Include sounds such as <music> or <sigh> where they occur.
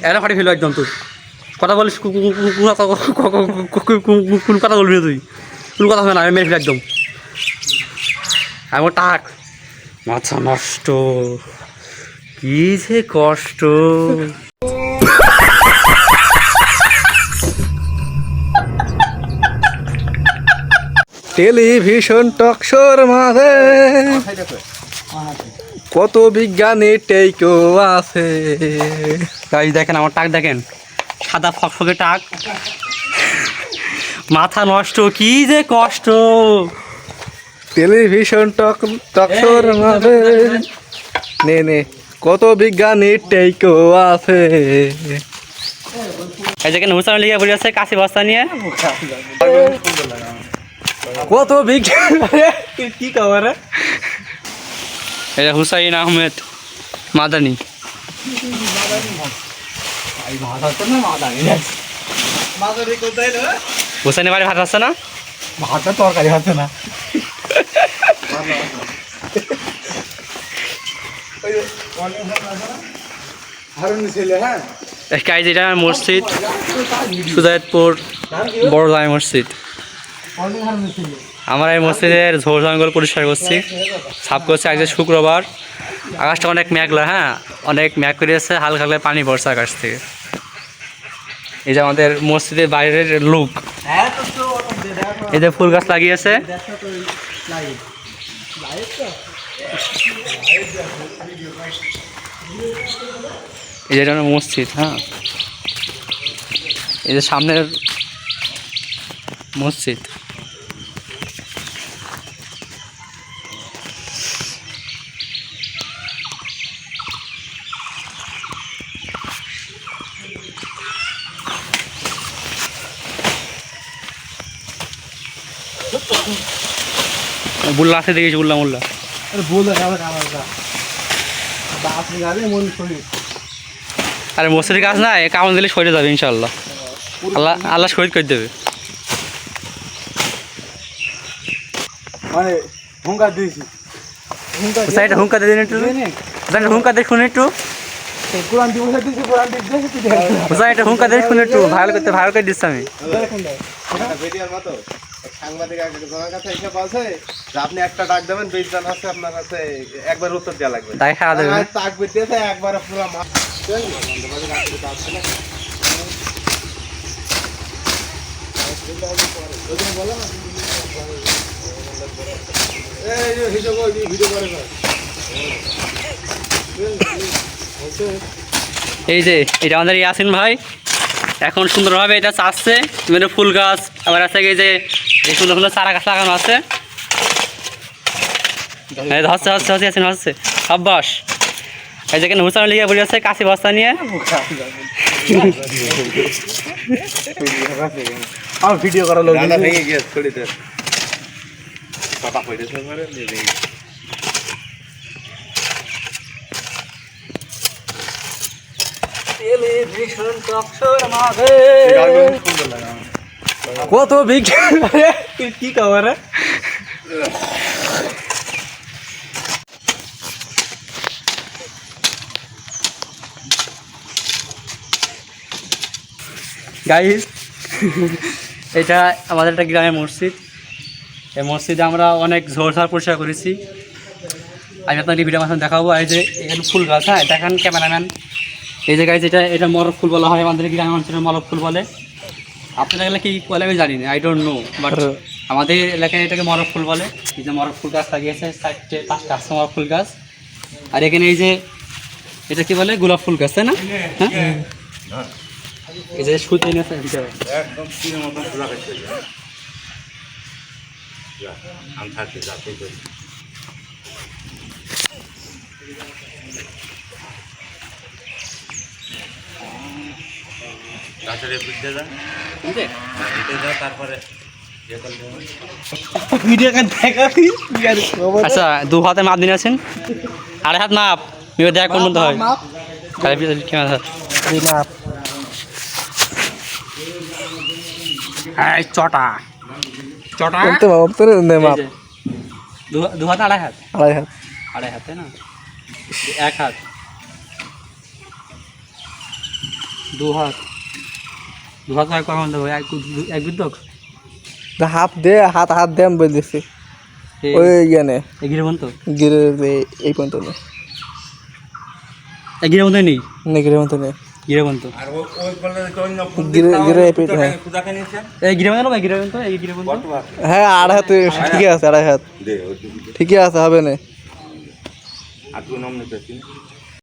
এরা ফাটি ফেলো একদম তুই কথা বলিস কু- কু- কু- কোন কথা- বলবি তুই কোন কথা হবে না আমি মেরে ফেলি একদম আমার টাক মাথা নষ্ট কি যে কষ্ট টেলিভিশন টকশোর মাঝে কত বিজ্ঞানী টেকো আছে। তাই দেখেন আমার টাক দেখেন। সাদা ফকফকে টাক। মাথা নষ্ট কি যে কষ্ট। টেলিভিশন টক টকশোর মাঝে। নে নে কত বিজ্ঞানী টেকো আছে। এই দেখেন হুসান লিগে বলে আছে কাশি বস্তা নিয়ে। কত বিজ্ঞান কি খবর এটা হুসাইন আহমেদ, মাদানি। হুসাইনের বাড়ি ভাত আসছে না? ভাতটা তরকারি হচ্ছে না কাজ মসজিদ, সুজায়তপুর, বড় মসজিদ। আমরা এই মসজিদের ঝোর জঙ্গল পরিষ্কার করছি। সাফ করছি আজকে শুক্রবার। আকাশটা অনেক মেঘলা হ্যাঁ? অনেক মেঘ করেছে হালকা হালকা পানি পড়ছে আকাশ থেকে। এই যে আমাদের মসজিদের বাইরের লুক। এই যে ফুল গাছ লাগিয়েছে। এই যে মসজিদ হ্যাঁ? এই যে সামনের মসজিদ। বুল্লা দেখেছি বুল্লা মুল্লা। আরে মসজিদের কাজ না এ কামড় দিলে সরে যাবে ইনশাল্লাহ আল্লাহ আল্লাহ শহীদ করে দেবে। মানে হুঙ্কার দিয়েছি। হুঙ্কার সাইডে হুঙ্কা দিয়ে দিন একটু। সাইডে হুঙ্কা দিয়ে শুনে একটু। কোরআন দিবস দিয়েছি কোরআন দিবস দিয়েছি সাইডে হুঙ্কা দিয়ে শুনে একটু। ভাইরাল করতে ভাইরাল করে দিচ্ছি আমি। সাংবাদিক একজনের কাছে এসে বলছে যে আপনি একটা ডাক দেবেন আপনার কাছে একবার উত্তর দেওয়া লাগবে। তাই খাওয়া দেবে? তাক বিদ্যেতে একবার পুরো মাছ এই যে ভিডিও করে ভিডিও করে এই যে এটা আমাদের ইয়াসিন ভাই। এখন সুন্দরভাবে এটা চাষছে। বিভিন্ন ফুল গাছ আবার আছে যে এই সুন্দর সুন্দর চারা গাছ লাগানো আছে। হচ্ছে হচ্ছে হচ্ছে ইয়াসিন হচ্ছে। সাব্বাস এই যে এখানে হুসান লিগে বলে আছে কাশি বস্তা নিয়ে। আমার ভিডিও করা লোক ডানা ভেঙে গিয়েছে ছড়িতে পাতা পড়েছে কত বিজ্ঞান কি খবর গাইস <laughs> এটা আমাদের একটা গ্রামের মসজিদ। এই মসজিদে আমরা অনেক ঝোরঝার পরিষ্কার করেছি। আমি আপনাকে ভিডিও মাধ্যমে দেখাবো। এই যে এখানে ফুল গাছ হ্যাঁ দেখান ক্যামেরাম্যান। এই যে গাইজ এটা এটা মরক ফুল বলা হয় আমাদের গ্রামের অঞ্চলে মরক ফুল বলে। আপনাদের এলাকায় কি বলে আমি জানি না আই ডোন্ট নো বাট আমাদের এলাকায় এটাকে মরক ফুল বলে। এই যে মরক ফুল গাছ লাগিয়েছে চারটে পাঁচটা আসছে মরক ফুল গাছ। আর এখানে এই যে এটা কি বলে? গোলাপ ফুল গাছ তাই না? হ্যাঁ? এই যে সুতো এনে। একদম তীরের মতন সোজা করতে আমি থাকি যাতে করি গাছের বুঝতে যা। বুঝলে? যা তারপরে আচ্ছা দু হাতে মাপ দিন আছেন আড়াই হাত মাপ। এবার দেখ কোন হয়। এই চটা। চটা? মাপ। দু- হাত আড়াই হাত? আড়াই হাত। আড়াই হাত না? এক হাত। দু হাত। দু হাত কখন দেবো এক এক বিদ্যক হাত দে হাত হাত দে আমি বলতেছি ওই জ্ঞানে এগিরে বন্ধ? গিরে এই পর্যন্ত নেই। বন্ধ নেই? না গিরে মতো নেই। গিরে বন্ধ। গিরে গিরে এই পেট। হ্যাঁ এই গিরে বন্ধ না গিরে বন্ধ? এই গিরে বন্ধ? হ্যাঁ আড়াই হাত ঠিকই আছে আড়াই হাত। ঠিকই আছে হবে না।